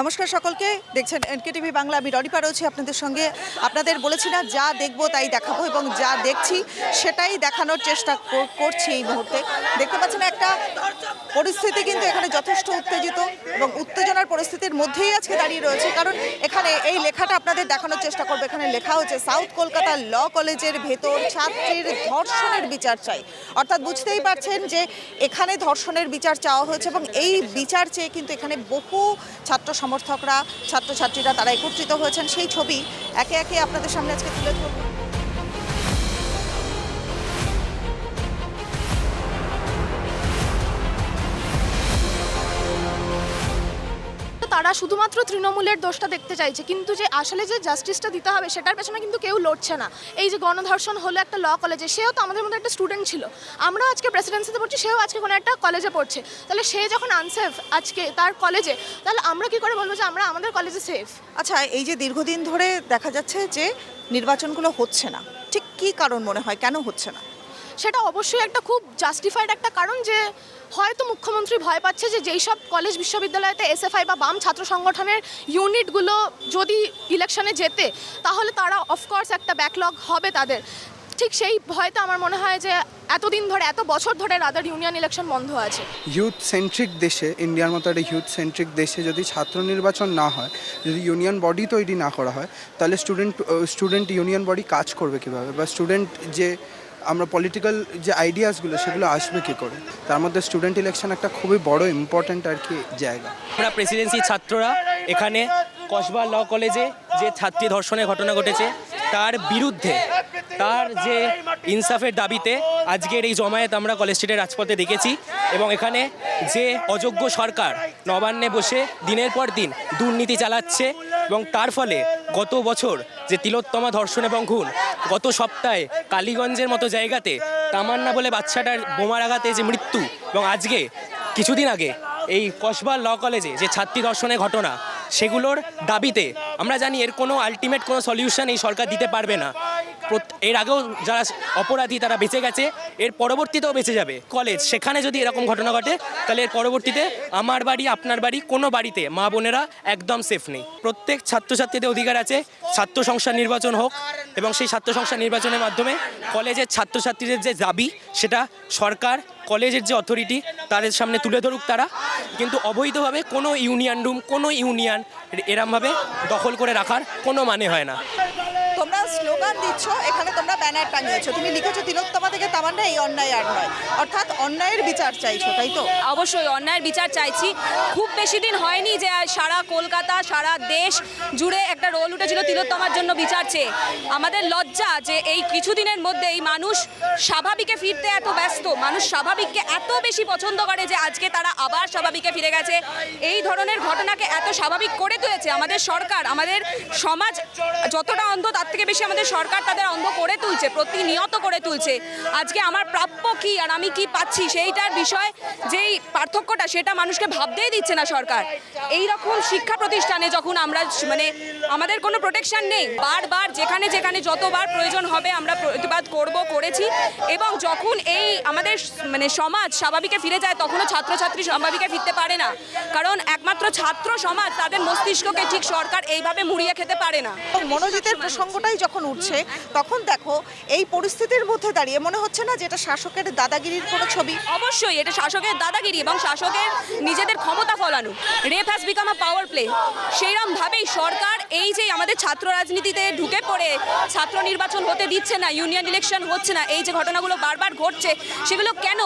নমস্কার সকলকে। দেখছেন এনকে টিভি বাংলা, আমি রনিপা রয়েছি আপনাদের সঙ্গে। আপনাদের বলেছি না, যা দেখব তাই দেখাবো এবং যা দেখছি সেটাই দেখানোর চেষ্টা করছি এই মুহূর্তে। দেখতে পাচ্ছেন একটা পরিস্থিতি কিন্তু এখানে যথেষ্ট উত্তেজিত এবং উত্তেজনার পরিস্থিতির মধ্যেই আজকে দাঁড়িয়ে রয়েছে। কারণ এখানে এই লেখাটা আপনাদের দেখানোর চেষ্টা করব। এখানে লেখা হচ্ছে, সাউথ কলকাতা ল কলেজের ভেতর ছাত্রীর ধর্ষণের বিচার চাই। অর্থাৎ বুঝতেই পারছেন যে এখানে ধর্ষণের বিচার চাওয়া হয়েছে এবং এই বিচার চেয়ে কিন্তু এখানে বহু ছাত্র সমর্থকরা ছাত্রছাত্রীরা তারা একত্রিত হয়েছেন। সেই ছবি একে একে আপনাদের সামনে আজকে তুলে ধরবো। তারা শুধুমাত্র তৃণমূলের দোষটা দেখতে চাইছে কিন্তু যে আসলে যে জাস্টিসটা দিতে হবে সেটার পেছনে কিন্তু কেউ লড়ছে না। এই যে গণধর্ষণ হলো একটা ল কলেজে সেও তো আমাদের মধ্যে একটা স্টুডেন্ট ছিল। আমরাও আজকে প্রেসিডেন্সিতে পড়ছি সেও আজকে কোনো একটা কলেজে পড়ছে। তাহলে সে যখন আনসেফ আজকে তার কলেজে তাহলে আমরা কি করে বলব যে আমরা আমাদের কলেজে সেফ আচ্ছা এই যে দীর্ঘদিন ধরে দেখা যাচ্ছে যে নির্বাচনগুলো হচ্ছে না ঠিক কী কারণ মনে হয়? কেন হচ্ছে না? সেটা অবশ্যই একটা খুব জাস্টিফাইড একটা কারণ যে হয়তো মুখ্যমন্ত্রী ভয় পাচ্ছে যে যেই সব কলেজ বিশ্ববিদ্যালয়তে এসএফআই বা বাম ছাত্র সংগঠনের ইউনিটগুলো যদি ইলেকশনে যেতে, তাহলে তারা অফকোর্স একটা ব্যাকলগ হবে তাদের। ঠিক সেই ভয়তে আমার মনে হয় যে এতদিন ধরে, এত বছর ধরে রাদার ইউনিয়ন ইলেকশন বন্ধ আছে। ইউথ সেন্ট্রিক দেশে ইন্ডিয়ার মতো একটা ইউথ সেন্ট্রিক দেশে যদি ছাত্র নির্বাচন না হয়, যদি ইউনিয়ন বডি তৈরি না করা হয়, তাহলে স্টুডেন্ট স্টুডেন্ট ইউনিয়ন বডি কাজ করবে কীভাবে? বা স্টুডেন্ট যে আমরা পলিটিক্যাল যে আইডিয়াসগুলো সেগুলো আসবে কী করে? তার মধ্যে স্টুডেন্ট ইলেকশন একটা খুবই বড় ইম্পর্ট্যান্ট আর কি জায়গা। আমরা প্রেসিডেন্সি ছাত্ররা এখানে কসবা ল কলেজে যে ছাত্রী ধর্ষণের ঘটনা ঘটেছে, তার বিরুদ্ধে, তার যে ইনসাফের দাবিতে আজকের এই জমায়েত আমরা কলেজ স্ট্রিটের রাজপথে দেখেছি এবং এখানে যে অযোগ্য সরকার নবান্নে বসে দিনের পর দিন দুর্নীতি চালাচ্ছে এবং তার ফলে গত বছর যে তিলোত্তমা ধর্ষণ এবং খুন, গত সপ্তাহে কালীগঞ্জের মতো জায়গাতে তামান্না বলে বাচ্চাটার বোমার আঘাতে যে মৃত্যু এবং আজকে, কিছুদিন আগে এই কসবা ল কলেজে যে ছাত্রী ধর্ষণের ঘটনা সেগুলোর দাবিতে আমরা জানি এর কোনো আলটিমেট কোনো সলিউশন এই সরকার দিতে পারবে না। এর আগেও যারা অপরাধী তারা বেঁচে গেছে, এর পরবর্তীতেও বেঁচে যাবে। কলেজ, সেখানে যদি এরকম ঘটনা ঘটে, তাহলে এর পরবর্তীতে আমার বাড়ি, আপনার বাড়ি, কোনো বাড়িতে মা বোনেরা একদম সেফ নেই। প্রত্যেক ছাত্রছাত্রীদের অধিকার আছে, ছাত্র সংসদ নির্বাচন হোক এবং সেই ছাত্র সংসদ নির্বাচনের মাধ্যমে কলেজের ছাত্রছাত্রীদের যে দাবি, সেটা সরকার কলেজের যে অথরিটি তাদের সামনে তুলে ধরুক তারা। কিন্তু অবৈধভাবে কোনো ইউনিয়ন রুম, কোনো ইউনিয়ন এরমভাবে দখল করে রাখার কোনো মানে হয় না। তোমরা স্লোগান দিচ্ছ, এখানে তোমরা ব্যানার টাঙিয়েছো। তুমি লিখেছো, তিলোত্তমা থেকে তামান্না, এই অন্যায় আর নয়। অর্থাৎ অন্যায়ের বিচার চাইছো, তাই তো? অবশ্যই, অন্যায়ের বিচার চাইছি। খুব বেশি দিন হয়নি যে সারা কলকাতা, সারা দেশ জুড়ে একটা রোল উঠেছিল তিলোত্তমার জন্য বিচার চেয়ে। আমাদের লজ্জা যে এই কিছুদিনের মধ্যে এই মানুষ স্বাভাবিকে ফিরতে এত ব্যস্ত, মানুষ স্বাভাবিককে এত বেশি পছন্দ করে যে আজকে তারা আবার স্বাভাবিকে ফিরে গেছে। এই ধরনের ঘটনাকে এত স্বাভাবিক করে তুলেছে আমাদের সরকার, আমাদের সমাজ যতটা অন্ধ তার থেকে বেশি আমাদের সরকার তাদের অন্ধ করে তুলছে, প্রতিনিয়ত করে তুলছে। আজকে আমার প্রাপ্য কি আর আমি কি পাচ্ছি সেইটার বিষয়, যেই পার্থক্যটা সেটা মানুষকে ভাবতেই দিচ্ছে না সরকার। এই রকম শিক্ষা প্রতিষ্ঠানে যখন আমরা মানে আমাদের কোনো প্রোটেকশন নেই, বারবার যেখানে যেখানে যতবার প্রয়োজন হবে আমরা প্রতিবাদ করব, করেছি এবং যখন এই আমাদের মানে সমাজ স্বাভাবিকে ফিরে যায় তখনও ছাত্রছাত্রী স্বাভাবিকে ফিরতে পারে না। কারণ একমাত্র ছাত্র সমাজ তাদের মস্তিষ্ককে ঠিক সরকার এইভাবে মুড়িয়ে খেতে পারে না। মনোজিতের প্রসঙ্গটাই যখন উঠছে, তখন দেখো এই পরিস্থিতির মধ্যে দাঁড়িয়ে মনে হচ্ছে না যে এটা শাসকের দাদাগিরির কোনো ছবি। অবশ্যই এটা শাসকের দাদাগিরি এবং শাসকের নিজেদের ক্ষমতা ফলানো। Rape has become a power play সেইরকম ভাবেই সরকার এই যে আমাদের ছাত্র রাজনীতিতে ঢুকে পড়ে, ছাত্র নির্বাচন হতে দিচ্ছে না ইউনিয়ন ইলেকশন হচ্ছে না, এই যে ঘটনাগুলো বারবার ঘটছে, সেগুলো কেন?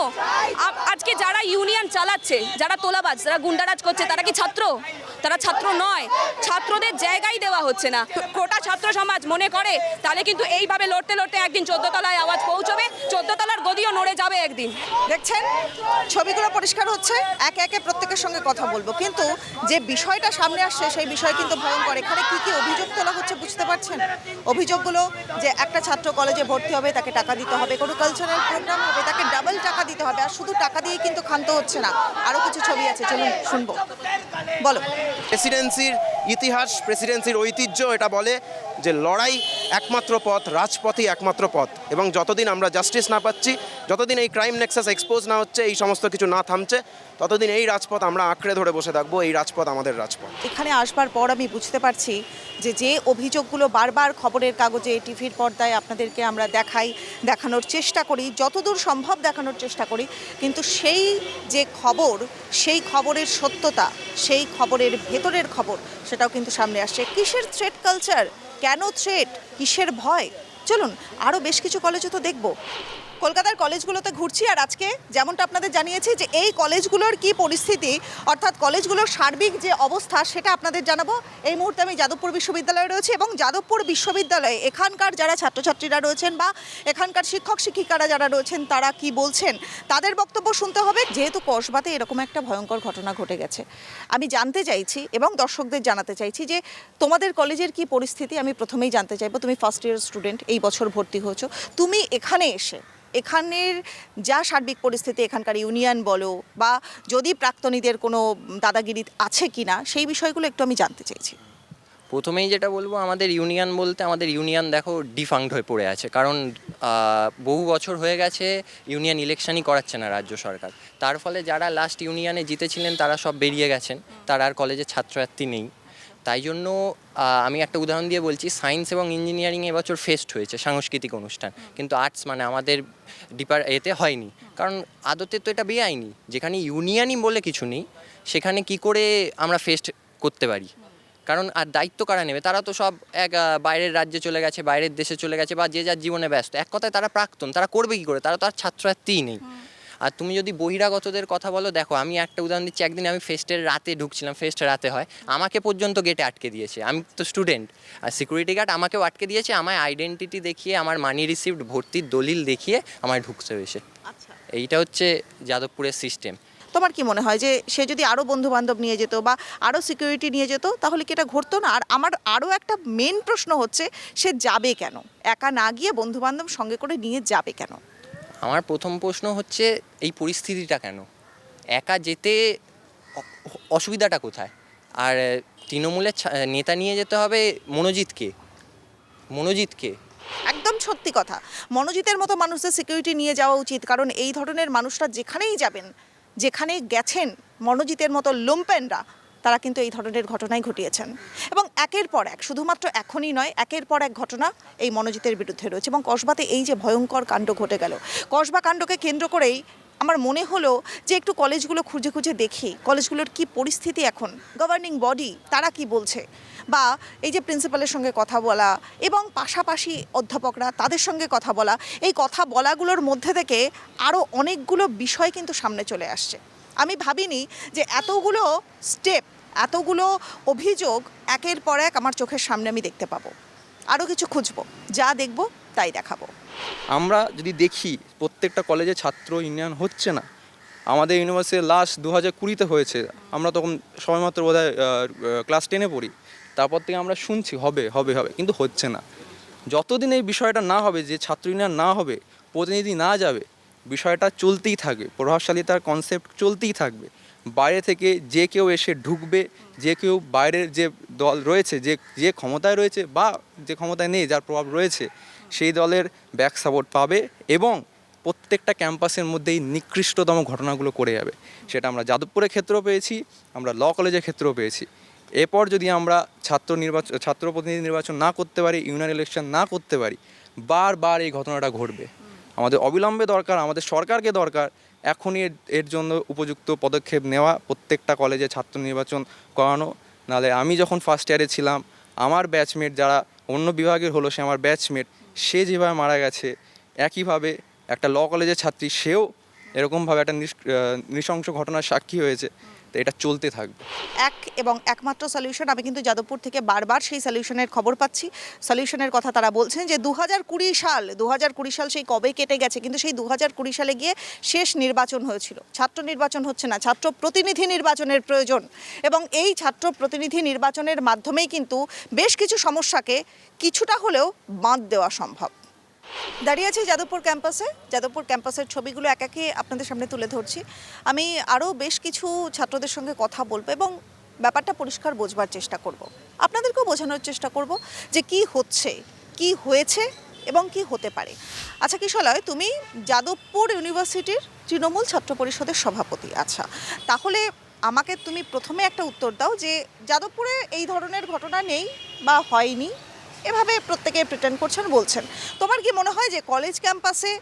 আজকে যারা ইউনিয়ন চালাচ্ছে, যারা তোলাবাজ, যারা গুন্ডারাজ করছে, তারা কি ছাত্র? তারা ছাত্র নয়, ছাত্রদের জায়গাই দেওয়া হচ্ছে না। কোটা ছাত্র সমাজ মনে করে, তাহলে কিন্তু এইভাবে লড়তে লড়তে একদিন চোদ্দ তলায় আওয়াজ পৌঁছবে চোদ্দ তলার গদিও নড়ে যাবে একদিন। দেখছেন, ছবিগুলো পরিষ্কার হচ্ছে, একে একে প্রত্যেকের সঙ্গে কথা বলব। কিন্তু যে বিষয়টা সামনে আসছে, সেই বিষয় কিন্তু ভয়ঙ্কর। এখানে কি কি অভিযোগ তোলা হচ্ছে বুঝতে পারছেন? অভিযোগগুলো যে একটা ছাত্র কলেজে ভর্তি হবে, তাকে টাকা দিতে হবে, কোনো কালচারাল প্রোগ্রাম হবে, তাকে ডাবল টাকা দিতে হবে, আর শুধু টাকা দিয়ে কিন্তু ক্ষান্ত হচ্ছে না। আরও কিছু ছবি আছে, চলুন শুনব। বলো। প্রেসিডেন্সির ইতিহাস প্রেসিডেন্সির ঐতিহ্য এটা বলে যে লড়াই একমাত্র পথ, রাজপথই একমাত্র পথ। এবং যতদিন আমরা জাস্টিস না পাচ্ছি, যতদিন এই ক্রাইম নেক্সাস এক্সপোজ না হচ্ছে, এই সমস্ত কিছু না থামছে, ততদিন এই রাজপথ আমরা আঁকড়ে ধরে বসে থাকব, এই রাজপথ আমাদের রাজপথ। এখানে আসবার পর আমি বুঝতে পারছি যে যে অভিযোগগুলো বারবার খবরের কাগজে, টিভির পর্দায় আপনাদেরকে আমরা দেখাই, দেখানোর চেষ্টা করি, যতদূর সম্ভব দেখানোর চেষ্টা করি, কিন্তু সেই যে খবর, সেই খবরের সত্যতা, সেই খবরের ভেতরের খবর, সেটাও কিন্তু সামনে আসছে। কিসের থ্রেড কালচার কেন থ্রেট? কিসের ভয়? চলুন আরও বেশ কিছু কলেজে তো দেখব। কলকাতার কলেজগুলোতে ঘুরছি আর আজকে যেমনটা আপনাদের জানিয়েছি যে এই কলেজগুলোর কি পরিস্থিতি, অর্থাৎ কলেজগুলোর সার্বিক যে অবস্থা সেটা আপনাদের জানাব। এই মুহূর্তে আমি যাদবপুর বিশ্ববিদ্যালয়ে রয়েছি এবং যাদবপুর বিশ্ববিদ্যালয়ে এখানকার যারা ছাত্রছাত্রীরা রয়েছেন বা এখানকার শিক্ষক, শিক্ষিকারা যারা রয়েছেন, তারা কি বলছেন? তাদের বক্তব্য শুনতে হবে, যেহেতু কসবাতে এরকম একটা ভয়ঙ্কর ঘটনা ঘটে গেছে। আমি জানতে চাইছি এবং দর্শকদের জানাতে চাইছি যে তোমাদের কলেজের কি পরিস্থিতি? আমি প্রথমেই জানতে চাইব, তুমি ফার্স্ট ইয়ার স্টুডেন্ট এই বছর ভর্তি হয়েছো। তুমি এখানে এসে এখানের যা সার্বিক পরিস্থিতি এখানকার ইউনিয়ন বলো বা যদি প্রাক্তনীদের কোনো দাদাগিরি আছে কি না সেই বিষয়গুলো একটু আমি জানতে চাইছি। প্রথমেই যেটা বলব, আমাদের ইউনিয়ন বলতে আমাদের ইউনিয়ন দেখো ডিফাঙ্কড হয়ে পড়ে আছে। কারণ বহু বছর হয়ে গেছে ইউনিয়ন ইলেকশনই করাচ্ছে না রাজ্য সরকার। তার ফলে যারা লাস্ট ইউনিয়নে জিতেছিলেন, তারা সব বেরিয়ে গেছেন। তারা আর কলেজে ছাত্রছাত্রী নেই। তাই জন্য আমি একটা উদাহরণ দিয়ে বলছি সায়েন্স এবং ইঞ্জিনিয়ারিং এবছর ফেস্ট হয়েছে সাংস্কৃতিক অনুষ্ঠান। কিন্তু আর্টস মানে আমাদের ডিপার এতে হয়নি। কারণ আদতে তো এটা বেআইনি। যেখানে ইউনিয়নই বলে কিছু নেই সেখানে কি করে আমরা ফেস্ট করতে পারি? কারণ আর দায়িত্ব কারা নেবে? তারা তো সব এক বাইরের রাজ্যে চলে গেছে বাইরের দেশে চলে গেছে বা যে যার জীবনে ব্যস্ত। এক কথায় তারা প্রাক্তন তারা করবে কি করে? তারা তো আর ছাত্রছাত্রীই নেই। আর তুমি যদি বহিরাগতদের কথা বলো দেখো আমি একটা উদাহরণ দিচ্ছি একদিন আমি ফেস্টের রাতে ঢুকছিলাম ফেস্ট রাতে হয় আমাকে পর্যন্ত গেটে আটকে দিয়েছে। আমি তো স্টুডেন্ট আর সিকিউরিটি গার্ড আমাকেও আটকে দিয়েছে আমার আইডেন্টিটি দেখিয়ে আমার মানি রিসিভড ভর্তির দলিল দেখিয়ে আমায় ঢুকতে হয়েছে। আচ্ছা। এইটা হচ্ছে যাদবপুরের সিস্টেম তোমার কি মনে হয় যে সে যদি আরও বন্ধু বান্ধব নিয়ে যেত বা আরও সিকিউরিটি নিয়ে যেত তাহলে কি এটা ঘটতো না? আর আমার আরও একটা মেন প্রশ্ন হচ্ছে সে যাবে কেন? একা না গিয়ে বন্ধু বান্ধব সঙ্গে করে নিয়ে যাবে কেন? আমার প্রথম প্রশ্ন হচ্ছে, এই পরিস্থিতিটা কেন? একা যেতে অসুবিধাটা কোথায়? আর তৃণমূলের নেতা নিয়ে যেতে হবে মনোজিৎকে। মনোজিৎকে। একদম সত্যি কথা। মনোজিতের মতো মানুষদের সিকিউরিটি নিয়ে যাওয়া উচিত, কারণ এই ধরনের মানুষরা যেখানেই যাবেন যেখানে গেছেন, মনোজিতের মতো লুম্পেনরা তারা কিন্তু এই ধরনের ঘটনাই ঘটিয়েছেন। এবং একের পর এক, শুধুমাত্র এখনই নয়, একের পর এক ঘটনা এই মনোজিতের বিরুদ্ধে রয়েছে এবং কসবাতে এই যে ভয়ঙ্কর কাণ্ড ঘটে গেল, কসবা কাণ্ডকে কেন্দ্র করেই আমার মনে হলো যে একটু কলেজগুলো খুঁজে খুঁজে দেখি, কলেজগুলোর কি পরিস্থিতি এখন গভর্নিং বডি তারা কি বলছে, বা এই যে প্রিন্সিপালের সঙ্গে কথা বলা এবং পাশাপাশি অধ্যাপকরা তাদের সঙ্গে কথা বলা, এই কথা বলাগুলোর মধ্যে থেকে আরও অনেকগুলো বিষয় কিন্তু সামনে চলে আসছে। আমি ভাবিনি যে এতগুলো স্টেপ এতগুলো অভিযোগ একের পর এক আমার চোখের সামনে আমি দেখতে পাবো। আরও কিছু খুঁজবো। যা দেখব, তাই দেখাবো। আমরা যদি দেখি প্রত্যেকটা কলেজে ছাত্র ইউনিয়ন হচ্ছে না, আমাদের ইউনিভার্সিটি লাস্ট দু হাজার কুড়িতে হয়েছে, আমরা তখন সবেমাত্র বোধ হয় ক্লাস টেনে পড়ি। তারপর থেকে আমরা শুনছি, হবে হবে হবে, কিন্তু হচ্ছে না। যতদিন এই বিষয়টা না হবে, যে ছাত্র ইউনিয়ন না হবে, প্রতিনিধি না যাবে, বিষয়টা চলতেই থাকবে। প্রভাবশালিতার কনসেপ্ট চলতেই থাকবে। বাইরে থেকে যে কেউ এসে ঢুকবে, যে কেউ বাইরের যে দল রয়েছে, যে যে ক্ষমতায় রয়েছে বা যে ক্ষমতায় নেই, যার প্রভাব রয়েছে, সেই দলের ব্যাক সাপোর্ট পাবে এবং প্রত্যেকটা ক্যাম্পাসের মধ্যেই নিকৃষ্টতম ঘটনাগুলো করে যাবে। সেটা আমরা যাদবপুরের ক্ষেত্রেও পেয়েছি, আমরা ল কলেজের ক্ষেত্রেও পেয়েছি। এরপর যদি আমরা ছাত্র নির্বাচন ছাত্র প্রতিনিধি নির্বাচন না করতে পারি ইউনিয়ন ইলেকশন না করতে পারি, বারবার এই ঘটনাটা ঘটবে। আমাদের অবিলম্বে দরকার, আমাদের সরকারকে দরকার এখনই এর- জন্য উপযুক্ত পদক্ষেপ নেওয়া, প্রত্যেকটা কলেজে ছাত্র নির্বাচন করানো। নাহলে আমি যখন ফার্স্ট ইয়ারে ছিলাম, আমার ব্যাচমেট যারা অন্য বিভাগের হলো, সে আমার ব্যাচমেট সে যেভাবে মারা গেছে, একইভাবে একটা ল কলেজের ছাত্রী, সেও এরকমভাবে একটা নৃশংস ঘটনার সাক্ষী হয়েছে। এটা চলতে থাকবে। এক এবং একমাত্র সলিউশন আমি কিন্তু যাদবপুর থেকে বারবার সেই সলিউশনের খবর পাচ্ছি। সলিউশনের কথা তারা বলছেন যে দু হাজার কুড়ি সাল দু হাজার কুড়ি সাল সেই কবে কেটে গেছে, কিন্তু সেই দু সালে গিয়ে শেষ নির্বাচন হয়েছিল। ছাত্র নির্বাচন হচ্ছে না, ছাত্র প্রতিনিধি নির্বাচনের প্রয়োজন। এবং এই ছাত্র প্রতিনিধি নির্বাচনের মাধ্যমেই কিন্তু বেশ কিছু সমস্যাকে কিছুটা হলেও বাঁধ দেওয়া সম্ভব। দাঁড়িয়ে আছি যাদবপুর ক্যাম্পাসে। যাদবপুর ক্যাম্পাসের ছবিগুলো এক একে আপনাদের সামনে তুলে ধরছি। আমি আরও বেশ কিছু ছাত্রদের সঙ্গে কথা বলব এবং ব্যাপারটা পরিষ্কার বোঝবার চেষ্টা করব। আপনাদেরকেও বোঝানোর চেষ্টা করব যে কি হচ্ছে, কি হয়েছে এবং কি হতে পারে। আচ্ছা কিশলয়, তুমি যাদবপুর ইউনিভার্সিটির তৃণমূল ছাত্র পরিষদের সভাপতি। আচ্ছা তাহলে আমাকে তুমি প্রথমে একটা উত্তর দাও যে যাদবপুরে এই ধরনের ঘটনা নেই বা হয়নি। এভাবে প্রত্যেকে প্রিটেন্ড করছেন, বলছেন। তোমার কি মনে হয় যে কলেজ ক্যাম্পাসে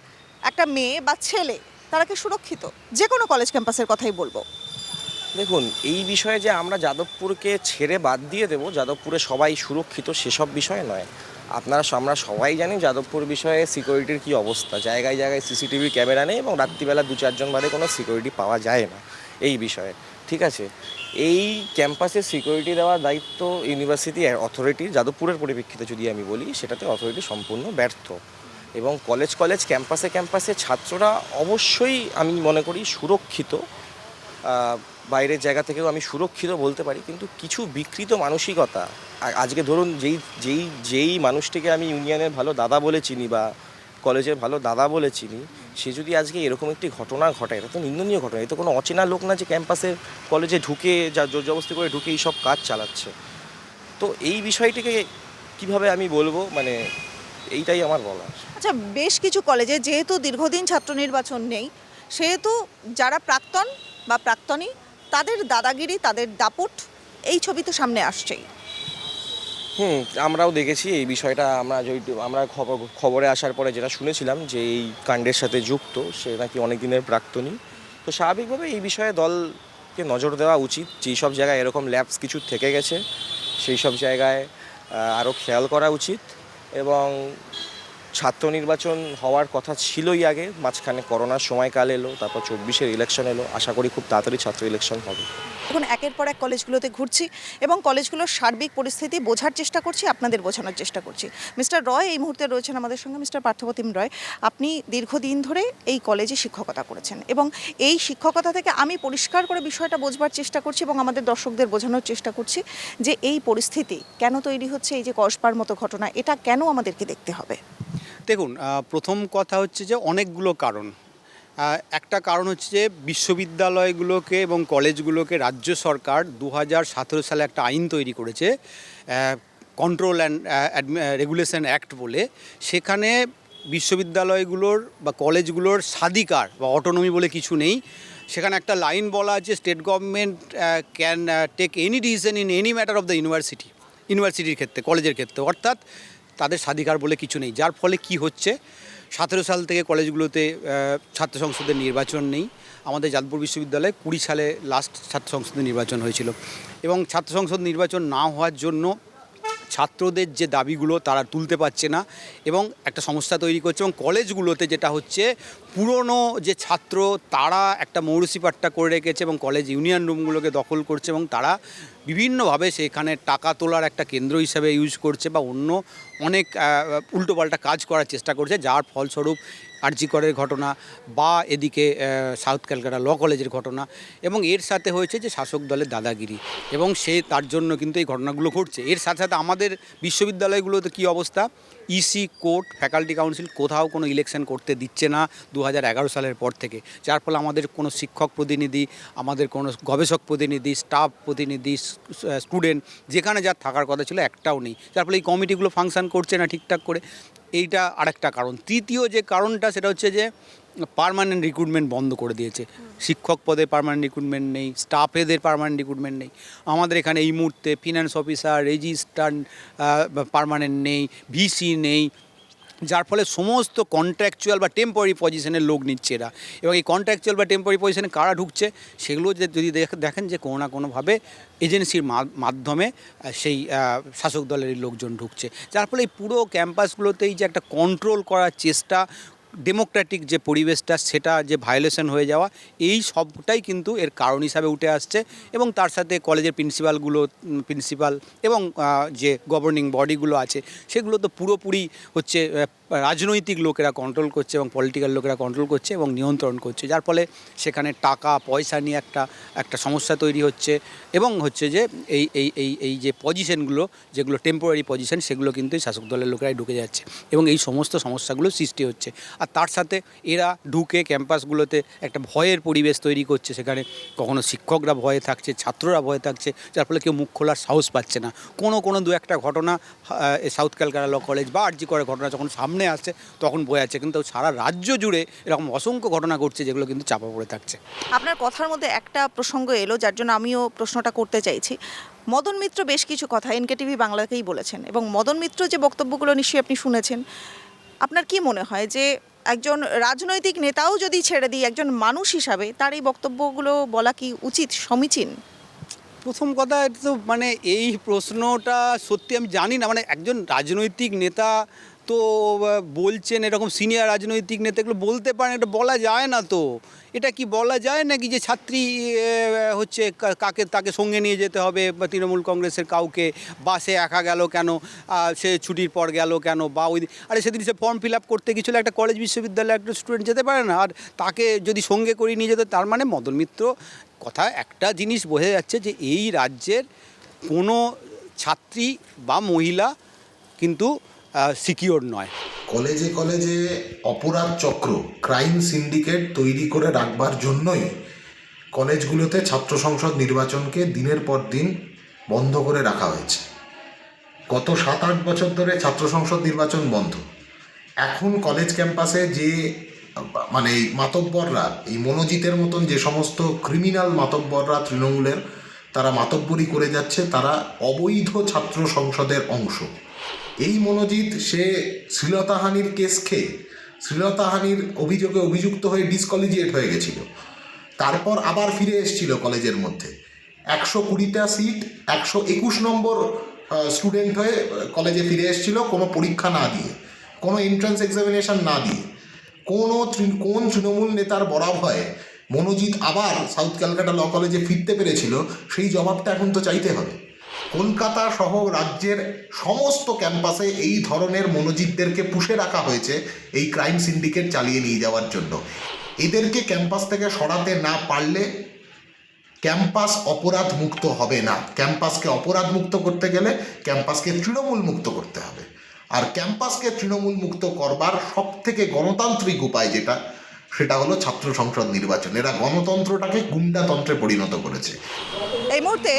একটা মেয়ে বা ছেলে, তারা কি সুরক্ষিত? যে কোনো কলেজ ক্যাম্পাসের কথাই বলব। দেখুন, এই বিষয়ে যে আমরা যাদবপুরকে ছেড়ে বাদ দিয়ে দেবো, যাদবপুরে সবাই সুরক্ষিত, সেসব বিষয় নয়। আপনারা আমরা সবাই জানি যাদবপুর বিষয়ে সিকিউরিটির কি অবস্থা। জায়গায় জায়গায় সিসিটিভি ক্যামেরা নেই এবং রাত্রিবেলা দু চারজন বাদে কোনো সিকিউরিটি পাওয়া যায় না, এই বিষয়ে। ঠিক আছে? এই ক্যাম্পাসে সিকিউরিটি দেওয়ার দায়িত্ব ইউনিভার্সিটি অথরিটি যাদবপুরের পরিপ্রেক্ষিতে যদি আমি বলি, সেটাতে অথরিটি সম্পূর্ণ ব্যর্থ। এবং কলেজ কলেজ ক্যাম্পাসে ক্যাম্পাসে ছাত্ররা অবশ্যই আমি মনে করি সুরক্ষিত। বাইরের জায়গা থেকেও আমি সুরক্ষিত বলতে পারি, কিন্তু কিছু বিকৃত মানসিকতা আজকে ধরুন যেই যেই যেই মানুষটিকে আমি ইউনিয়নের ভালো দাদা বলে চিনি বা কলেজের ভালো দাদা বলে চিনি সে যদি আজকে এরকম একটি ঘটনা ঘটায়, এটা তো নিন্দনীয় ঘটনা, এ তো কোনো অচেনা লোক না যে ক্যাম্পাসে কলেজে ঢুকে যা জোর জবস্তি করে ঢুকে এই সব কাজ চালাচ্ছে। তো এই বিষয়টিকে কীভাবে আমি বলব? মানে এইটাই আমার বলা আচ্ছা বেশ কিছু কলেজে যেহেতু দীর্ঘদিন ছাত্র নির্বাচন নেই, সেহেতু যারা প্রাক্তন বা প্রাক্তনী, তাদের দাদাগিরি, তাদের দাপট, এই ছবি তো সামনে আসছেই। হুম, আমরাও দেখেছি এই বিষয়টা। আমরা আমরা খবর, খবরে আসার পরে যেটা শুনেছিলাম যে এই কাণ্ডের সাথে যুক্ত, সে নাকি অনেক দিনের প্রাক্তনী। তো স্বাভাবিকভাবে এই বিষয়ে দলকে নজর দেওয়া উচিত। যেই সব জায়গায় এরকম ল্যাবস কিছু থেকে গেছে, সেই সব জায়গায় আরও খেয়াল করা উচিত। এবং ছাত্র নির্বাচন হওয়ার কথা ছিলই আগে, মাঝখানে করোনার সময়কাল এলো, তারপর চব্বিশের ইলেকশন এলো। আশা করি খুব তাড়াতাড়ি ছাত্র ইলেকশন হবে। এখন একের পর এক কলেজগুলোতে ঘুরছি এবং কলেজগুলোর সার্বিক পরিস্থিতি বোঝার চেষ্টা করছি, আপনাদের বোঝানোর চেষ্টা করছি। মিস্টার রয় এই মুহূর্তে রয়েছেন আমাদের সঙ্গে, মিস্টার পার্থপ্রতিম রয়। আপনি দীর্ঘদিন ধরে এই কলেজে শিক্ষকতা করেছেন এবং এই শিক্ষকতা থেকে আমি পরিষ্কার করে বিষয়টা বোঝবার চেষ্টা করছি এবং আমাদের দর্শকদের বোঝানোর চেষ্টা করছি যে এই পরিস্থিতি কেন তৈরি হচ্ছে, এই যে কসবার মতো ঘটনা, এটা কেন আমাদেরকে দেখতে হবে? দেখুন প্রথম কথা হচ্ছে যে অনেকগুলো কারণ। একটা কারণ হচ্ছে যে বিশ্ববিদ্যালয়গুলোকে এবং কলেজগুলোকে রাজ্য সরকার দু হাজার সতেরো সালে একটা আইন তৈরি করেছে কন্ট্রোল অ্যান্ড রেগুলেশন অ্যাক্ট বলে। সেখানে বিশ্ববিদ্যালয়গুলোর বা কলেজগুলোর স্বাধিকার বা অটোনমি বলে কিছু নেই। সেখানে একটা লাইন বলা আছে state government can take any decision in any matter of the university ইউনিভার্সিটির ক্ষেত্রে, কলেজের ক্ষেত্রে। অর্থাৎ তাদের স্বাধিকার বলে কিছু নেই। যার ফলে কি হচ্ছে? সতেরো সাল থেকে কলেজগুলোতে ছাত্র সংসদের নির্বাচন নেই। আমাদের যাদবপুর বিশ্ববিদ্যালয়ে কুড়ি সালে লাস্ট ছাত্র সংসদের নির্বাচন হয়েছিল। এবং ছাত্র সংসদ নির্বাচন না হওয়ার জন্য ছাত্রদের যে দাবিগুলো তারা তুলতে পারছে না এবং একটা সমস্যা তৈরি করছে এবং কলেজগুলোতে যেটা হচ্ছে, পুরনো যে ছাত্র তারা একটা মৌরসি পাট্টা করে রেখেছে এবং কলেজ ইউনিয়ন রুমগুলোকে দখল করছে এবং তারা বিভিন্নভাবে সেখানে টাকা তোলার একটা কেন্দ্র হিসাবে ইউজ করছে বা অন্য অনেক উল্টোপাল্টা কাজ করার চেষ্টা করছে, যার ফলস্বরূপ আরজিকরের ঘটনা বা এদিকে সাউথ ক্যালকাটা ল কলেজের ঘটনা এবং এর সাথে হয়েছে যে শাসক দলের দাদাগিরি এবং সে তার জন্য কিন্তু এই ঘটনাগুলো ঘটছে। এর সাথে সাথে আমাদের বিশ্ববিদ্যালয়গুলোতে কি অবস্থা? ইসি কোর্ট ফ্যাকাল্টি কাউন্সিল কোথাও কোনো ইলেকশন করতে দিচ্ছে না দু হাজার এগারো সালের পর থেকে। যার ফলে আমাদের কোনো শিক্ষক প্রতিনিধি, আমাদের কোনো গবেষক প্রতিনিধি স্টাফ প্রতিনিধি স্টুডেন্ট যেখানে যার থাকার কথা ছিল একটাও নেই। যার ফলে এই কমিটিগুলো ফাংশন করছে না ঠিকঠাক করে। এইটা আরেকটা কারণ। তৃতীয় যে কারণটা সেটা হচ্ছে যে পার্মানেন্ট রিক্রুটমেন্ট বন্ধ করে দিয়েছে। শিক্ষক পদে পার্মানেন্ট রিক্রুটমেন্ট নেই স্টাফেদের পার্মানেন্ট রিক্রুটমেন্ট নেই। আমাদের এখানে এই মুহূর্তে ফিনান্স অফিসার রেজিস্ট্রান্ট পার্মানেন্ট নেই ভিসি নেই। যার ফলে সমস্ত কন্ট্রাকচুয়াল বা টেম্পোরারি পজিশনের লোক নিচ্ছে এরা। এবং এই কন্ট্রাকচুয়াল বা টেম্পোরারি পজিশনে কারা ঢুকছে, সেগুলো যদি দেখ- দেখেন যে কোনো না কোনোভাবে এজেন্সির মাধ্যমে সেই শাসক দলের লোকজন ঢুকছে। যার ফলে এই পুরো ক্যাম্পাসগুলোতেই যে একটা কন্ট্রোল করার চেষ্টা ডেমোক্রেটিক যে পরিবেশটা, সেটা যে ভায়োলেশন হয়ে যাওয়া, এই সবটাই কিন্তু এর কারণ হিসাবে উঠে আসছে এবং তার সাথে কলেজের প্রিন্সিপালগুলো প্রিন্সিপাল এবং যে গভর্নিং বডিগুলো আছে, সেগুলো তো পুরোপুরি হচ্ছে রাজনৈতিক লোকেরা কন্ট্রোল করছে এবং পলিটিক্যাল লোকেরা কন্ট্রোল করছে এবং নিয়ন্ত্রণ করছে। যার ফলে সেখানে টাকা, পয়সা নিয়ে একটা একটা সমস্যা তৈরি হচ্ছে এবং হচ্ছে যে এই এই এই এই যে পজিশনগুলো যেগুলো টেম্পোরারি পজিশন সেগুলো কিন্তু শাসক দলের লোকেরাই ঢুকে যাচ্ছে এবং এই সমস্ত সমস্যাগুলো সৃষ্টি হচ্ছে। আর তার সাথে এরা ঢুকে ক্যাম্পাসগুলোতে একটা ভয়ের পরিবেশ তৈরি করছে। সেখানে কখনো শিক্ষকরা ভয়ে থাকছে, ছাত্ররা ভয়ে থাকছে, যার ফলে কেউ মুখ খোলার সাহস পাচ্ছে না। কোনো কোনো দু একটা ঘটনা সাউথ ক্যালকাটা ল কলেজ বা আরজি করে ঘটনা যখন সামনে আসছে, তখন বয়ে আছে। কিন্তু সারা রাজ্য জুড়ে এরকম অসংখ্য ঘটনা ঘটছে, যেগুলো কিন্তু চাপা পড়ে থাকছে। আপনার কথার মধ্যে একটা প্রসঙ্গ এলো, যার জন্য আমিও প্রশ্নটা করতে চাইছি। মদন মিত্র বেশ কিছু কথা এনকে টিভি বাংলাকেই বলেছেন এবং মদন মিত্র যে বক্তব্যগুলো নিশ্চয়ই আপনি শুনেছেন, আপনার কি মনে হয় যে একজন রাজনৈতিক নেতাও যদি ছেড়ে দিই, একজন মানুষ হিসাবে, তার এই বক্তব্যগুলো বলা কি উচিত সমীচীন? প্রথম কথা, এটা তো মানে এই প্রশ্নটা সত্যি আমি জানি না। মানে একজন রাজনৈতিক নেতা তো বলছেন এরকম সিনিয়র রাজনৈতিক নেতা, এগুলো বলতে পারেন, এটা বলা যায় না তো। এটা কি বলা যায় নাকি যে ছাত্রী হচ্ছে কাকে, তাকে সঙ্গে নিয়ে যেতে হবে? বা তৃণমূল কংগ্রেসের কাউকে বা সে একা গেল কেন? সে ছুটির পর গেল কেন? বা ওই আরে সেদিন সে ফর্ম ফিল আপ করতে গিয়েছিল একটা কলেজ বিশ্ববিদ্যালয়ে একটা স্টুডেন্ট যেতে পারে না? আর তাকে যদি সঙ্গে করে নিয়ে যেত, তার মানে মদন মিত্র, কথা একটা জিনিস বোঝা যাচ্ছে যে এই রাজ্যের কোনো ছাত্রী বা মহিলা কিন্তু সিকিওর নয়। কলেজে কলেজে অপরাধ চক্র, ক্রাইম সিন্ডিকেট তৈরি করে রাখবার জন্যই কলেজগুলোতে ছাত্র সংসদ নির্বাচনকে দিনের পর দিন বন্ধ করে রাখা হয়েছে। গত সাত আট বছর ধরে ছাত্র সংসদ নির্বাচন বন্ধ। এখন কলেজ ক্যাম্পাসে যে মানে এই মাতব্বররা, এই মনোজিতের মতন যে সমস্ত ক্রিমিনাল মাতব্বররা তৃণমূলের, তারা মাতব্বরি করে যাচ্ছে, তারা অবৈধ ছাত্র সংসদের অংশ। এই মনোজিৎ, সে শ্লীলতাহানির কেস খেয়ে, শ্লীলতাহানির অভিযোগে অভিযুক্ত হয়ে ডিসকলিজিয়েট হয়ে গেছিল। তারপর আবার ফিরে এসেছিল কলেজের মধ্যে। একশো কুড়িটা সিট একশো একুশ নম্বর স্টুডেন্ট হয়ে কলেজে ফিরে এসেছিল কোনো পরীক্ষা না দিয়ে, কোনো এন্ট্রান্স এক্সামিনেশন না দিয়ে। কোনো কোন তৃণমূল নেতার বরাব ভয়ে মনোজিৎ আবার সাউথ ক্যালকাটা ল কলেজে ফিরতে পেরেছিল, সেই জবাবটা এখন তো চাইতে হবে। কলকাতা সহ রাজ্যের সমস্ত ক্যাম্পাসে এই ধরনের মনোজিতদেরকে পুষে রাখা হয়েছে এই ক্রাইম সিন্ডিকেট চালিয়ে নিয়ে যাওয়ার জন্য। এদেরকে ক্যাম্পাস থেকে সরাতে না পারলে ক্যাম্পাস অপরাধ মুক্ত হবে না। ক্যাম্পাসকে অপরাধ মুক্ত করতে গেলে ক্যাম্পাসকে তৃণমূল মুক্ত করতে হবে। আর ক্যাম্পাসকে তৃণমূল মুক্ত করবার সব থেকে গণতান্ত্রিক উপায় যেটা সেটা হলো ছাত্র সংসদ নির্বাচন। এরা গণতন্ত্রটাকে গুন্ডাতন্ত্রে পরিণত করেছে। এই মুহূর্তে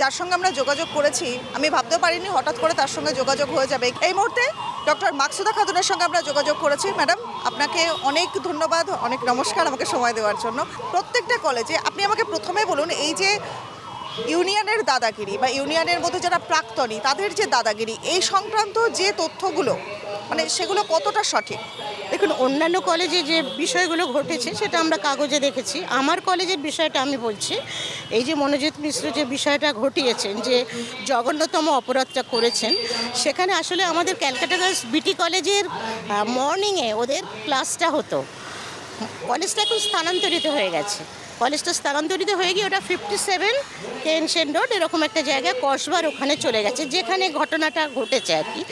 যার সঙ্গে আমরা যোগাযোগ করেছি, আমি ভাবতেও পারিনি হঠাৎ করে তার সঙ্গে যোগাযোগ হয়ে যাবে। এই মুহূর্তে ডক্টর মাকসুদা খাতুনের সঙ্গে আমরা যোগাযোগ করেছি। ম্যাডাম, আপনাকে অনেক ধন্যবাদ, অনেক নমস্কার আমাকে সময় দেওয়ার জন্য। প্রত্যেকটা কলেজে, আপনি আমাকে প্রথমে বলুন, এই যে ইউনিয়নের দাদাগিরি বা ইউনিয়নের মধ্যে যারা প্রাক্তনী, তাদের যে দাদাগিরি, এই সংক্রান্ত যে তথ্যগুলো মানে সেগুলো কতটা সঠিক? দেখুন, অন্যান্য কলেজে যে বিষয়গুলো ঘটেছে, সেটা আমরা কাগজে দেখেছি। আমার কলেজের বিষয়টা আমি বলছি, এই যে মনোজিৎ মিশ্র যে বিষয়টা ঘটিয়েছেন, যে জঘন্যতম অপরাধটা করেছেন, সেখানে আসলে আমাদের ক্যালকাটা গার্লস বিটি কলেজের মর্নিংয়ে ওদের ক্লাসটা হতো। কলেজটা এখন স্থানান্তরিত হয়ে গেছে। কলেজটা স্থানান্তরিত হয়ে গিয়ে ওটা ফিফটি সেভেন টেনশন রোড এরকম একটা জায়গায় কসবার ওখানে চলে গেছে, যেখানে ঘটনাটা ঘটেছে আর কি।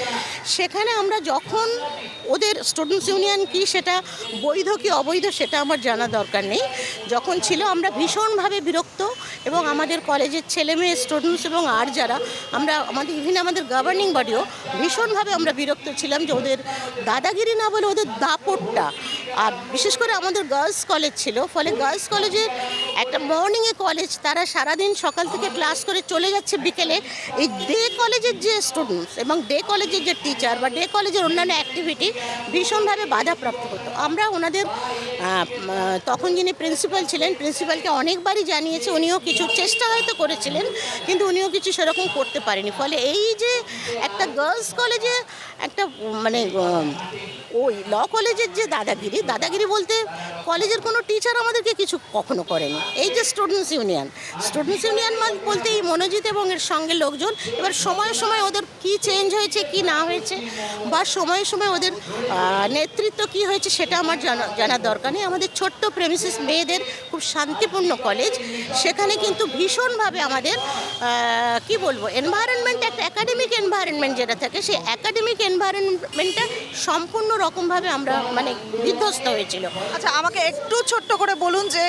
সেখানে আমরা যখন ওদের স্টুডেন্টস ইউনিয়ন কি সেটা, বৈধ কি অবৈধ সেটা আমার জানা দরকার নেই। যখন ছিল আমরা ভীষণভাবে বিরক্ত এবং আমাদের কলেজের ছেলে মেয়ে স্টুডেন্টস এবং আর যারা, আমরা আমাদের ইভিন আমাদের গভর্নিং বডিও ভীষণভাবে আমরা বিরক্ত ছিলাম যে ওদের দাদাগিরি না বলে ওদের দাপটটা আর বিশেষ করে আমাদের গার্লস কলেজ ছিল ফলে গার্লস কলেজের একটা মর্নিংয়ে কলেজ তারা সারাদিন সকাল থেকে ক্লাস করে চলে যাচ্ছে বিকেলে। এই ডে কলেজের যে স্টুডেন্টস এবং ডে কলেজের যে টিচার বা ডে কলেজের অন্যান্য অ্যাক্টিভিটি ভীষণভাবে বাধাপ্রাপ্ত হতো। আমরা ওনাদের তখন যিনি প্রিন্সিপাল ছিলেন প্রিন্সিপালকে অনেকবারই জানিয়েছে, উনিও কিছু চেষ্টা হয়তো করেছিলেন, কিন্তু উনিও কিছু সেরকম করতে পারেনি। ফলে এই যে একটা গার্লস কলেজে একটা মানে ওই ল কলেজের যে দাদাগিরি দাদাগিরি বলতে কলেজের কোনো টিচার আমাদেরকে কিছু কখনো করেনি। এই যে স্টুডেন্টস ইউনিয়ন স্টুডেন্টস ইউনিয়ন বলতে এই মনোজিৎ এবং এর সঙ্গে লোকজন, এবার সময়ে সময় ওদের কি চেঞ্জ হয়েছে, কি না হয়েছে, বা সময়ে সময় ওদের নেতৃত্ব কি হয়েছে সেটা আমার জানা, জানার দরকার নেই। আমাদের ছোট্ট প্রেমিসিস মেয়েদের খুব শান্তিপূর্ণ কলেজ সেখানে কিন্তু ভীষণভাবে আমাদের কি বলব এনভায়রনমেন্ট একটা একাডেমিক এনভায়রনমেন্ট যেটা থাকে, সেই একাডেমিক এনভায়রনমেন্টটা সম্পূর্ণ রকমভাবে আমরা মানে বিধ্বস্ত হয়েছিল। আচ্ছা আমাকে একটু ছোট্ট করে বলুন যে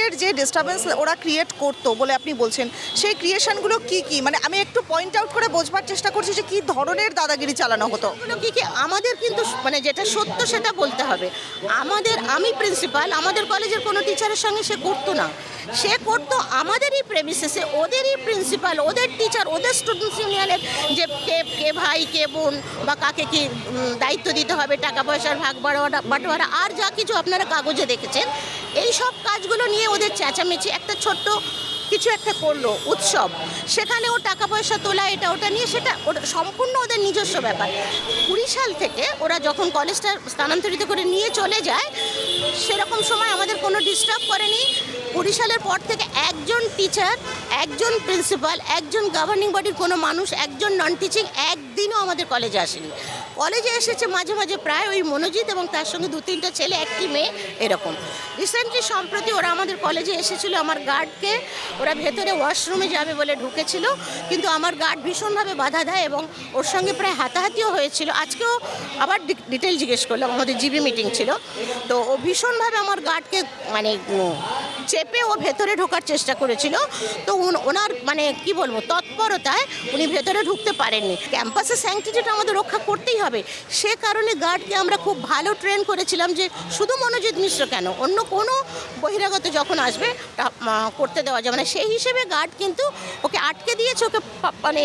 এনভায়রনমেন্টের যে ডিস্টারবেন্স ওরা ক্রিয়েট করতো বলে আপনি বলছেন, সেই ক্রিয়েশনগুলো কি কি? মানে আমি একটু পয়েন্ট আউট করে বোঝবার চেষ্টা করছি যে কি ধরনের দাদাগিরি চালানো হতো। কি কি? আমাদের কিন্তু মানে যেটা সত্য সেটা বলতে হবে। আমাদের, আমি প্রিন্সিপাল আমাদের কলেজের কোনো টিচারের সঙ্গে সে করতো না। সে করতো আমাদেরই প্রেমিসেসে ওদেরই প্রিন্সিপাল ওদের টিচার ওদের স্টুডেন্টস ইউনিয়নের যে কে কে ভাই, কে বোন বা কাকে কি দায়িত্ব দিতে হবে, টাকা পয়সার ভাগ বাড়োয়ারা বাটোয়ারা, আর যা কিছু আপনারা কাগজে দেখেছেন এই সব কাজগুলো নিয়ে ওদের চেঁচামেচি, একটা ছোট্ট কিছু একটা করল, উৎসব। সেখানে ও টাকা পয়সা তোলা, এটা ওটা নিয়ে সেটা ওটা সম্পূর্ণ ওদের নিজস্ব ব্যাপার। কুড়ি সাল থেকে ওরা যখন কলেজটা স্থানান্তরিত করে নিয়ে চলে যায়, সেরকম সময় আমাদের কোনো ডিস্টার্ব করেনি। কুড়ি সালের পর থেকে একজন টিচার একজন প্রিন্সিপাল একজন গভর্নিং বডির কোনো মানুষ, একজন নন টিচিং একদিনও আমাদের কলেজে আসেনি। কলেজে এসেছে মাঝে মাঝে প্রায় ওই মনোজিৎ এবং তার সঙ্গে দু তিনটা ছেলে, একটি মেয়ে, এরকম। রিসেন্টলি সম্প্রতি ওরা আমাদের কলেজে এসেছিল, আমার গার্ডকে ওরা ভেতরে ওয়াশরুমে যাবে বলে ঢুকেছিল, কিন্তু আমার গার্ড ভীষণভাবে বাধা দেয় এবং ওর সঙ্গে প্রায় হাতাহাতিও হয়েছিল। আজকেও আবার ডিটেল জিজ্ঞেস করলাম, আমাদের জিবি মিটিং ছিল। তো ও ভীষণভাবে আমার গার্ডকে মানে চেপে ও ভেতরে ঢোকার চেষ্টা করেছিল। তো ওনার মানে কি বলব, তৎপরতায় উনি ভেতরে ঢুকতে পারেননি। ক্যাম্পাসের স্যাংটিটিটা আমাদের রক্ষা করতেই হবে। সে কারণে গার্ডকে আমরা খুব ভালো ট্রেন করেছিলাম যে, শুধু মনোজিৎ মিশ্র কেন, অন্য কোনো বহিরাগত যখন আসবে করতে দেওয়া যাবে না। সেই হিসেবে গার্ড কিন্তু ওকে আটকে দিয়েছে, ওকে মানে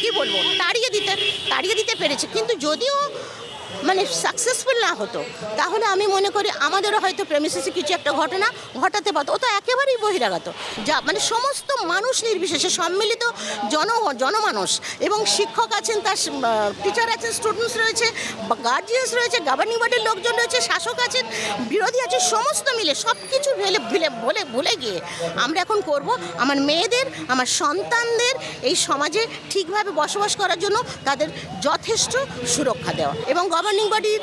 কি বলব, তাড়িয়ে দিতে তাড়িয়ে দিতে পেরেছে। কিন্তু যদিও মানে সাকসেসফুল না হতো। তাহলে আমি মনে করি আমাদেরও হয়তো প্রেমিসিসে কিছু একটা ঘটনা ঘটাতে পারতো। ও তো একেবারেই বহিরাগত। যা মানে সমস্ত মানুষ নির্বিশেষে সম্মিলিত জন, জনমানুষ এবং শিক্ষক আছেন, তার টিচার আছেন স্টুডেন্টস রয়েছে গার্জিয়ান্স রয়েছে গভর্নিং বডির লোকজন রয়েছে, শাসক আছেন, বিরোধী আছে, সমস্ত মিলে সব কিছু ভেলে, ভুলে বলে ভুলে গিয়ে আমরা এখন করব আমার মেয়েদের, আমার সন্তানদের এই সমাজে ঠিকভাবে বসবাস করার জন্য তাদের যথেষ্ট সুরক্ষা দেওয়া এবং গভর্নিং বডির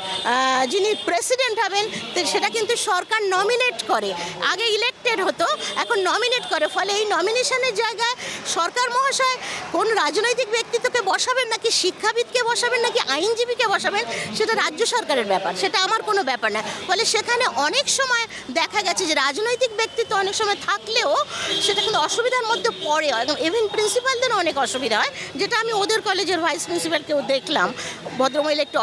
যিনি প্রেসিডেন্ট হবেন সেটা কিন্তু সরকার নমিনেট করে। আগে ইলেক্টেড হতো, এখন নমিনেট করে। ফলে এই নমিনেশনের জায়গায় সরকার মহাশয় কোন রাজনৈতিক ব্যক্তিত্বকে বসাবেন নাকি শিক্ষাবিদকে বসাবেন নাকি আইনজীবীকে বসাবেন, সেটা রাজ্য সরকারের ব্যাপার, সেটা আমার কোনো ব্যাপার না। ফলে সেখানে অনেক সময় দেখা গেছে যে রাজনৈতিক ব্যক্তিত্ব অনেক সময় থাকলেও সেটা কিন্তু অসুবিধার মধ্যে পড়ে ইভেন প্রিন্সিপালদেরও অনেক অসুবিধা হয়, যেটা আমি ওদের কলেজের ভাইস প্রিন্সিপালকেও দেখলাম। ভদ্রমহিলা একটু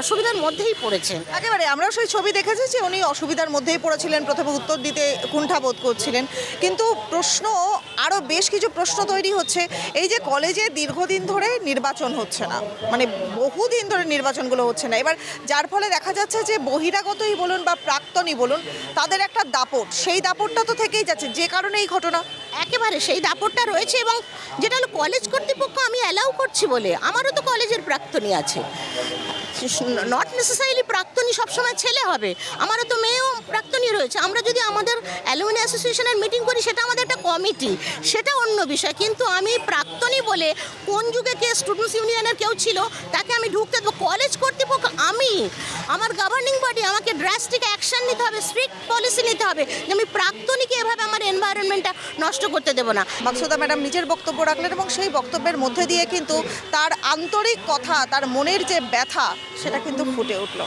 অসুবিধার মধ্যেই পড়েছেন। একেবারে, আমরাও সেই ছবি দেখেছি যে উনি অসুবিধার মধ্যেই পড়েছিলেন, প্রথমে উত্তর দিতে কুণ্ঠাবোধ করছিলেন। কিন্তু প্রশ্ন, আরও বেশ কিছু প্রশ্ন তৈরি হচ্ছে। এই যে কলেজে দীর্ঘদিন ধরে নির্বাচন হচ্ছে না। মানে বহুদিন ধরে নির্বাচনগুলো হচ্ছে না। এবার যার ফলে দেখা যাচ্ছে যে বহিরাগতই বলুন বা প্রাক্তনই বলুন, তাদের একটা দাপট। সেই দাপটটা তো থেকেই যাচ্ছে, যে কারণে এই ঘটনা। একেবারে সেই দাপটটা রয়েছে এবং যেটা হলো কলেজ কর্তৃপক্ষ আমি অ্যালাউ করছি বলে, আমারও তো কলেজের প্রাক্তনী আছে। নট নেসেসারিলি প্রাক্তনী সবসময় ছেলে হবে। আমারও তো মেয়েও প্রাক্তনী রয়েছে। আমরা যদি আমাদের অ্যালুমিনি অ্যাসোসিয়েশনের মিটিং করি, সেটা আমাদের একটা কমিটি সেটা অন্য বিষয়। কিন্তু আমি প্রাক্তনী বলে কোন যুগে কে স্টুডেন্টস ইউনিয়নের কেউ ছিল, তাকে আমি ঢুকতে দেবো। কলেজ কর্তৃপক্ষ, আমি, আমার গভর্নিং বডি আমাকে ড্রাস্টিক অ্যাকশন নিতে হবে স্ট্রিক্ট পলিসি নিতে হবে যে আমি প্রাক্তনীকে এভাবে আমার এনভায়রনমেন্টটা নষ্ট করতে দেবো না। মাকসুদা ম্যাডাম, নিজের বক্তব্য রাখলেন এবং সেই বক্তব্যের মধ্যে দিয়ে কিন্তু তার আন্তরিক কথা, তার মনের যে ব্যথা সেটা কিন্তু ফুটে উঠল।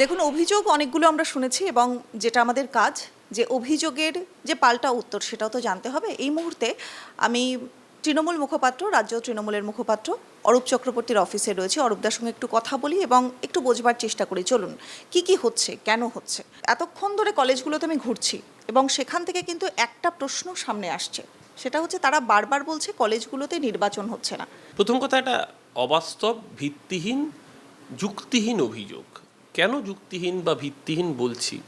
দেখুন, অভিযোগ অনেকগুলো আমরা শুনেছি এবং যেটা আমাদের কাজ, যে অভিযোগের যে পাল্টা উত্তর সেটাও তো জানতে হবে। এই মুহূর্তে আমি তৃণমূল মুখপাত্র, রাজ্য তৃণমূলের মুখপাত্র অরূপ চক্রবর্তীর অফিসে রয়েছে। অরূপদার সঙ্গে একটু কথা বলি এবং একটু বোঝবার চেষ্টা করি। চলুন, কি কি হচ্ছে, কেন হচ্ছে? এতক্ষণ ধরে কলেজগুলোতে আমি ঘুরছি এবং সেখান থেকে কিন্তু একটা প্রশ্ন সামনে আসছে। সেটা হচ্ছে, তারা বারবার বলছে কলেজগুলোতে নির্বাচন হচ্ছে না। প্রথম কথা, এটা অবাস্তব, ভিত্তিহীন যুক্তিহীন অভিযোগ। কেন যুক্তিহীন বা ভিত্তিহীন বলছি?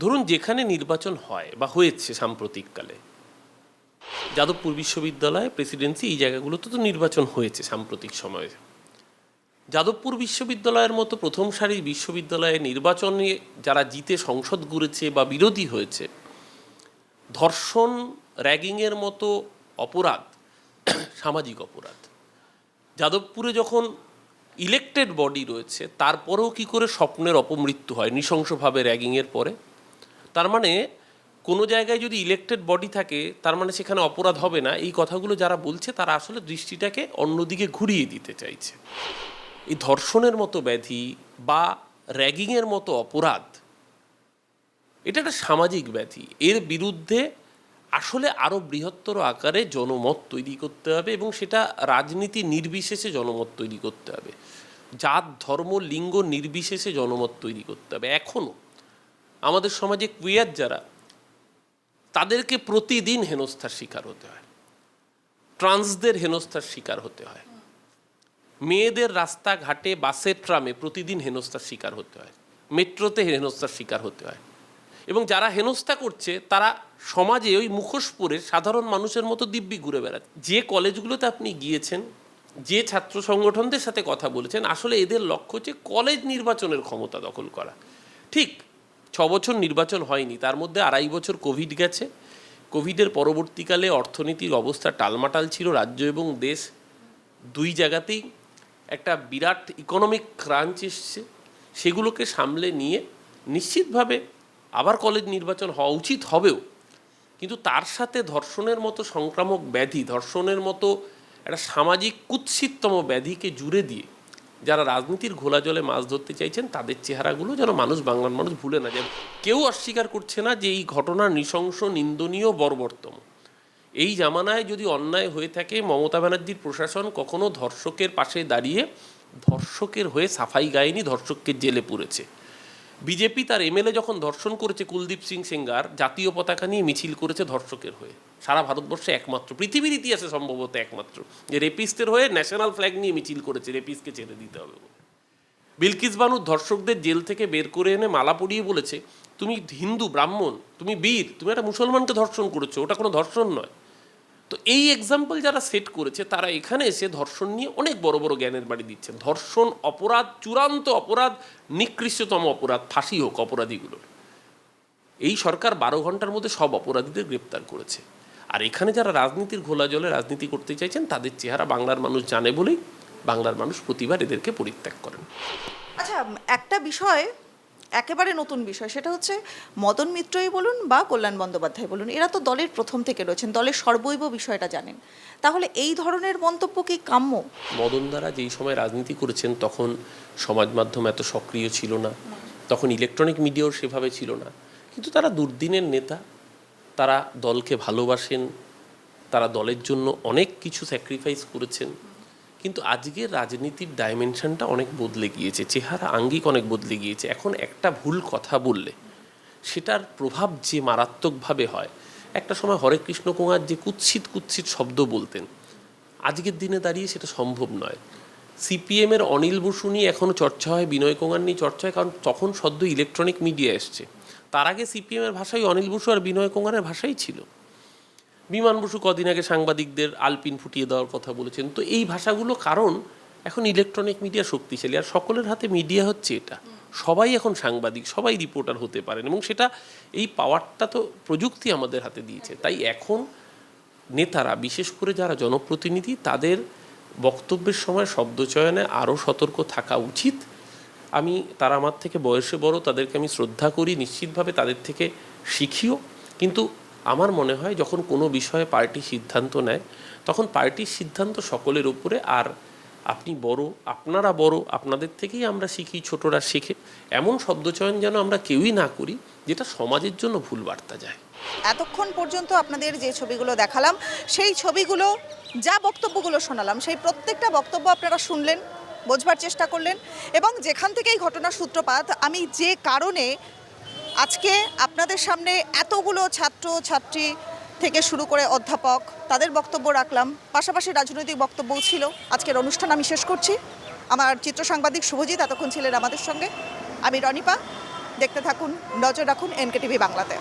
ধরুন যেখানে নির্বাচন হয় বা হয়েছে সাম্প্রতিককালে। যাদবপুর বিশ্ববিদ্যালয় প্রেসিডেন্সি এই জায়গাগুলোতে তো নির্বাচন হয়েছে সাম্প্রতিক সময়ে। যাদবপুর বিশ্ববিদ্যালয়ের মতো প্রথম সারির বিশ্ববিদ্যালয়ে নির্বাচনে যারা জিতে সংসদ ঘুরেছে বা বিরোধী হয়েছে, ধর্ষণ, র্যাগিংয়ের মতো অপরাধ, সামাজিক অপরাধ। যাদবপুরে যখন ইলেকটেড বডি রয়েছে, তারপরেও কি করে স্বপ্নের অপমৃত্যু হয়? নৃশংসভাবে র্যাগিংয়ের পরে। তার মানে কোনো জায়গায় যদি ইলেকটেড বডি থাকে, তার মানে সেখানে অপরাধ হবে না। এই কথাগুলো যারা বলছে, তারা আসলে দৃষ্টিটাকে অন্যদিকে ঘুরিয়ে দিতে চাইছে। এই ধর্ষণের মতো ব্যাধি বা র্যাগিংয়ের মতো অপরাধ, এটা একটা সামাজিক ব্যাধি। এর বিরুদ্ধে আসলে আরও বৃহত্তর আকারে জনমত তৈরি করতে হবে এবং সেটা রাজনীতি নির্বিশেষে জনমত তৈরি করতে হবে। জাত, ধর্ম, লিঙ্গ নির্বিশেষে জনমত তৈরি করতে হবে। এখনও আমাদের সমাজে কুইয়ার যারা, তাদেরকে প্রতিদিন হেনস্থার শিকার হতে হয়। ট্রান্সদের হেনস্থার শিকার হতে হয়। মেয়েদের রাস্তাঘাটে বাসের ট্রামে প্রতিদিন হেনস্থার শিকার হতে হয়। মেট্রোতে হেনস্থার শিকার হতে হয়। এবং যারা হেনস্থা করছে, তারা সমাজে ওই মুখোশ পরে সাধারণ মানুষের মতো দিব্যি ঘুরে বেড়াচ্ছে। যে কলেজগুলোতে আপনি গিয়েছেন, যে ছাত্র সংগঠনদের সাথে কথা বলেছেন, আসলে এদের লক্ষ্য হচ্ছে কলেজ নির্বাচনের ক্ষমতা দখল করা। ঠিক ছ বছর নির্বাচন হয়নি, তার মধ্যে আড়াই বছর কোভিড গেছে। কোভিডের পরবর্তীকালে অর্থনীতির অবস্থা টালমাটাল ছিল, রাজ্য এবং দেশ দুই জায়গাতেই একটা বিরাট ইকোনমিক ক্রাঞ্চ এসছে। সেগুলোকে সামলে নিয়ে নিশ্চিতভাবে আবার কলেজ নির্বাচন হওয়া উচিত হবেও। কিন্তু তার সাথে ধর্ষণের মতো সংক্রামক ব্যাধি, ধর্ষণের মতো একটা সামাজিক কুৎসিততম ব্যাধিকে জুড়ে দিয়ে যারা রাজনীতির ঘোলা জলে মাছ ধরতে চাইছেন, তাদের চেহারাগুলো যেন মানুষ, বাংলার মানুষ ভুলে না যায়। কেউ অস্বীকার করছে না যে এই ঘটনা নৃশংস, নিন্দনীয় বর্বরতম। এই জামানায় যদি অন্যায় হয়ে থাকে, মমতা ব্যানার্জির প্রশাসন কখনো ধর্ষকের পাশে দাঁড়িয়ে ধর্ষকের হয়ে সাফাই গায়নি ধর্ষককে জেলে পুরেছে। বিজেপি তার এমএলএ যখন ধর্ষণ করেছে কুলদীপ সিং সেঙ্গার, জাতীয় পতাকা নিয়ে মিছিল করেছে ধর্ষকের হয়ে। সারা ভারতবর্ষে একমাত্র, পৃথিবীর ইতিহাসে সম্ভবত একমাত্র। যে রেপিস্টের হয়ে ন্যাশনাল ফ্ল্যাগ নিয়ে মিছিল করেছে, রেপিসকে ছেড়ে দিতে হবে বলে। বিলকিস বানু ধর্ষকদের জেল থেকে বের করে এনে মালা পরিয়ে বলেছে, তুমি হিন্দু, ব্রাহ্মণ, তুমি বীর, তুমি একটা মুসলমানকে ধর্ষণ করেছ, ওটা কোনো ধর্ষণ নয়। তো এই এক্সাম্পল যারা সেট করেছে, তারা এখানে এসে ধর্ষণ নিয়ে অনেক বড় বড় জ্ঞানের বাড়ি দিচ্ছেন। ধর্ষণ অপরাধ, চূড়ান্ত অপরাধ, নিকৃষ্টতম অপরাধ, ফাঁসি হোক অপরাধীগুলোর। এই সরকার বারো ঘণ্টার মধ্যে সব অপরাধীদের গ্রেপ্তার করেছে। আর এখানে যারা রাজনীতির ঘোলা জলে রাজনীতি করতে চাইছেন, তাদের চেহারা বাংলার মানুষ জানে বলেই বাংলার মানুষ প্রতিবার এদেরকে পরিত্যাগ করেন। আচ্ছা একটা বিষয় একেবারে নতুন বিষয়, সেটা হচ্ছে মদন মিত্রই বলুন বা কল্যাণ বন্দ্যোপাধ্যায় বলুন, এরা তো দলের প্রথম থেকে রয়েছেন, দলের সর্বৈব বিষয়টা জানেন। তাহলে এই ধরনের মন্তব্য কি কাম্য? মদন দ্বারা যেই সময় রাজনীতি করেছেন, তখন সমাজ মাধ্যম এত সক্রিয় ছিল না, তখন ইলেকট্রনিক মিডিয়াও সেভাবে ছিল না। কিন্তু তারা দুর্দিনের নেতা, তারা দলকে ভালোবাসেন, তারা দলের জন্য অনেক কিছু স্যাক্রিফাইস করেছেন। কিন্তু আজকের রাজনীতির ডাইমেনশনটা অনেক বদলে গিয়েছে, চেহারা আঙ্গিক অনেক বদলে গিয়েছে। এখন একটা ভুল কথা বললে, সেটার প্রভাব যে মারাত্মকভাবে হয়, একটা সময় হরে কৃষ্ণ কুমার যে কুৎসিত কুৎসিত শব্দ বলতেন, আজকের দিনে দাঁড়িয়ে সেটা সম্ভব নয়। সিপিএমের অনিল বসু নিয়ে এখনও চর্চা হয়, বিনয় কুমার নিয়ে চর্চা হয়, কারণ তখন সদ্য ইলেকট্রনিক মিডিয়া এসছে। তার আগে সিপিএমের ভাষাই অনিল বসু আর বিনয় কুমারের ভাষাই ছিল। বিমান বসু কদিন আগে সাংবাদিকদের আলপিন ফুটিয়ে দেওয়ার কথা বলেছেন। তো এই ভাষাগুলো কারণ এখন ইলেকট্রনিক মিডিয়া শক্তিশালী, আর সকলের হাতে মিডিয়া হচ্ছে এটা। সবাই এখন সাংবাদিক, সবাই রিপোর্টার হতে পারেন, এবং সেটা এই পাওয়ারটা তো প্রযুক্তি আমাদের হাতে দিয়েছে। তাই এখন নেতারা, বিশেষ করে যারা জনপ্রতিনিধি, তাদের বক্তব্যের সময় শব্দচয়নে আরও সতর্ক থাকা উচিত। আমি তারা আমার থেকে বয়সে বড়, তাদেরকে আমি শ্রদ্ধা করি, নিশ্চিতভাবে তাদের থেকে শিখিও। কিন্তু আমার মনে হয় যখন কোনো বিষয়ে পার্টি সিদ্ধান্ত নেয়, তখন পার্টির সিদ্ধান্ত সকলের উপরে, আর আপনি বড়, আপনারা বড়, আপনাদের থেকেই আমরা শিখি, ছোটরা শিখে। এমন শব্দচয়ন যেন আমরা কেউই না করি, যেটা সমাজের জন্য ভুল বার্তা যায়। এতক্ষণ পর্যন্ত আপনাদের যে ছবিগুলো দেখালাম, সেই ছবিগুলো, যা বক্তব্যগুলো শোনালাম, সেই প্রত্যেকটা বক্তব্য আপনারা শুনলেন, বোঝবার চেষ্টা করলেন, এবং যেখান থেকে এই ঘটনার সূত্রপাত, আমি যে কারণে আজকে আপনাদের সামনে এতগুলো ছাত্র, ছাত্রী থেকে শুরু করে অধ্যাপক, তাদের বক্তব্য রাখলাম। পাশাপাশি রাজনৈতিক বক্তব্যও ছিল। আজকের অনুষ্ঠান আমি শেষ করছি। আমার চিত্র সাংবাদিক শুভজিৎ এতক্ষণ ছিলেন আমাদের সঙ্গে। আমি রনিপা। দেখতে থাকুন, নজর রাখুন এনকেটিভি বাংলাতে।